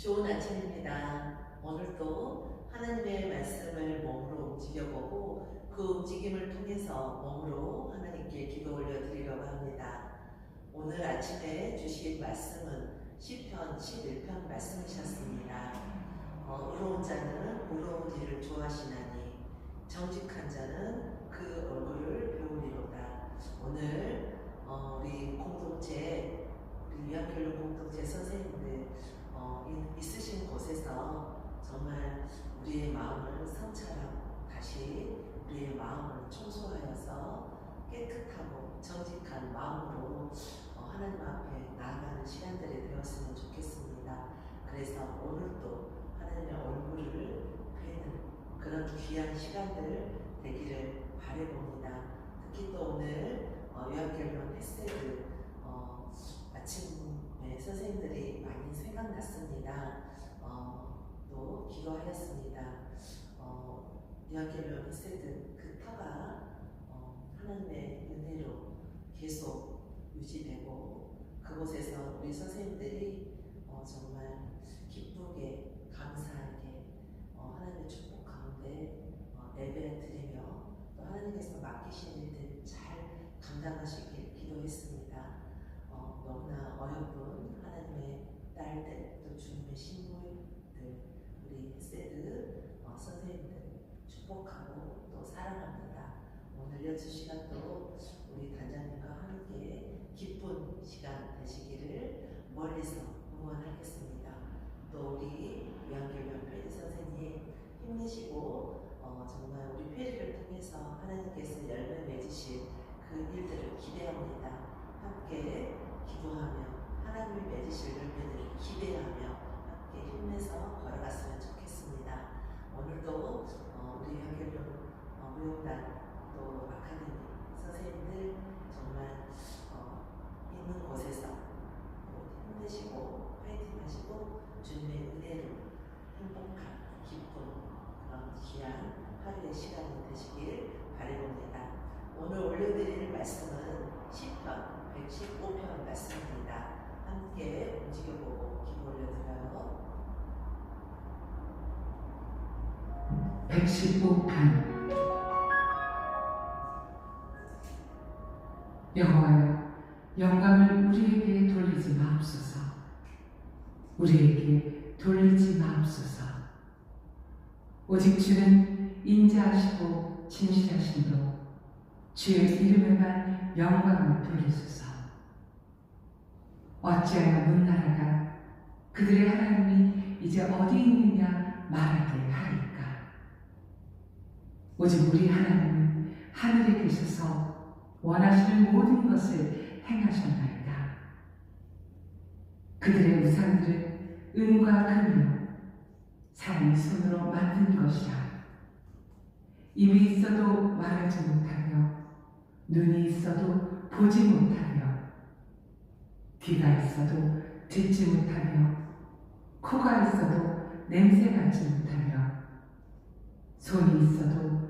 좋은 아침입니다. 오늘도 하나님의 말씀을 몸으로 움직여보고 그 움직임을 통해서 몸으로 하나님께 기도 올려드리려고 합니다. 오늘 아침에 주신 말씀은 시편 11편 말씀이셨습니다. 어, 의로운 자는 의로운 일을 좋아하시나니 정직한 자는 그 얼굴을 배우리로다. 오늘 어, 우리 공동체 우리 위안교육 공동체 선생님들 어, 이- 있으신 곳에서 정말 우리의 마음을 성찰하고 다시 우리의 마음을 청소하여서 깨끗하고 정직한 마음으로 어, 하나님 앞에 나아가는 시간들이 되었으면 좋겠습니다. 그래서 오늘도 하나님의 얼굴을 뵈는 그런 귀한 시간들 되기를 바래봅니다. 특히 또 오늘 어, 요한결론 패스를 어, 아침에 선생님들이 많이 생각났습니다. 어, 또 기도하였습니다. 어, 요한결론 패스드 그 터가 어, 하나님의 은혜로 계속 유지되고 그곳에서 우리 선생님들이 어, 정말 기쁘게 감사하게 어, 하나님의 축복 가운데 어, 예배 드리며 또 하나님께서 맡기신 일들 잘 감당하시길 기도했습니다. 어, 너무나 어여쁜 하나님의 딸들 또 주님의 신부들 우리 세드 어, 선생님들 축복하고 또 사랑합니다. 오늘 여주 시간도 우리 단장님과 함께 기쁜 시간 되시기를 멀리서 응원하겠습니다. 또 우리 위안결변 페리 선생님 힘내시고 어, 정말 우리 페리를 통해서 하나님께서 열매 맺으실 그 일들을 기대합니다. 함께 기도하며 하나님이 맺으실 열매들을 기대하며 함께 힘내서 걸어갔으면 좋겠습니다. 오늘도 어, 우리 위안결변 어, 무용단 또 아카데미 선생님들 정말 어, 있는 곳에서 또 힘내시고 파이팅 하시고 주님의 은혜로 행복한 기쁜 그런 귀한 하루의 시간이 되시길 바라봅니다. 오늘 올려드릴 말씀은 시편 115편 말씀입니다. 함께 움직여보고 기도 올려드려요. 115편. 여호와여 영광을 우리에게 돌리지 마옵소서. 우리에게 돌리지 마옵소서. 오직 주는 인자하시고 진실하심으로 주의 이름에만 영광을 돌리소서. 어찌하여 문 나라가 그들의 하나님이 이제 어디 있느냐 말하게 하리까 오직 우리 하나님은 하늘에 계셔서 원하시는 모든 것을 행하셨나이다. 그들의 우상들은 은과 금이요 사람이 손으로 만든 것이라. 입이 있어도 말하지 못하며 눈이 있어도 보지 못하며 귀가 있어도 듣지 못하며 코가 있어도 냄새 맡지 못하며 손이 있어도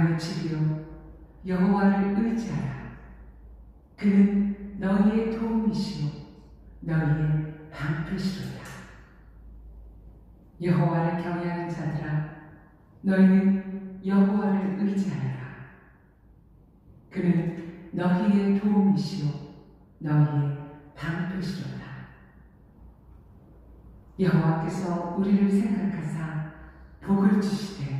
아름의 집이여 여호와를 의지하라. 그는 너희의 도움이시오. 너희의 방패시로다. 여호와를 경외하는 자들아 너희는 여호와를 의지하라. 그는 너희의 도움이시오. 너희의 방패시로다. 여호와께서 우리를 생각하사 복을 주시되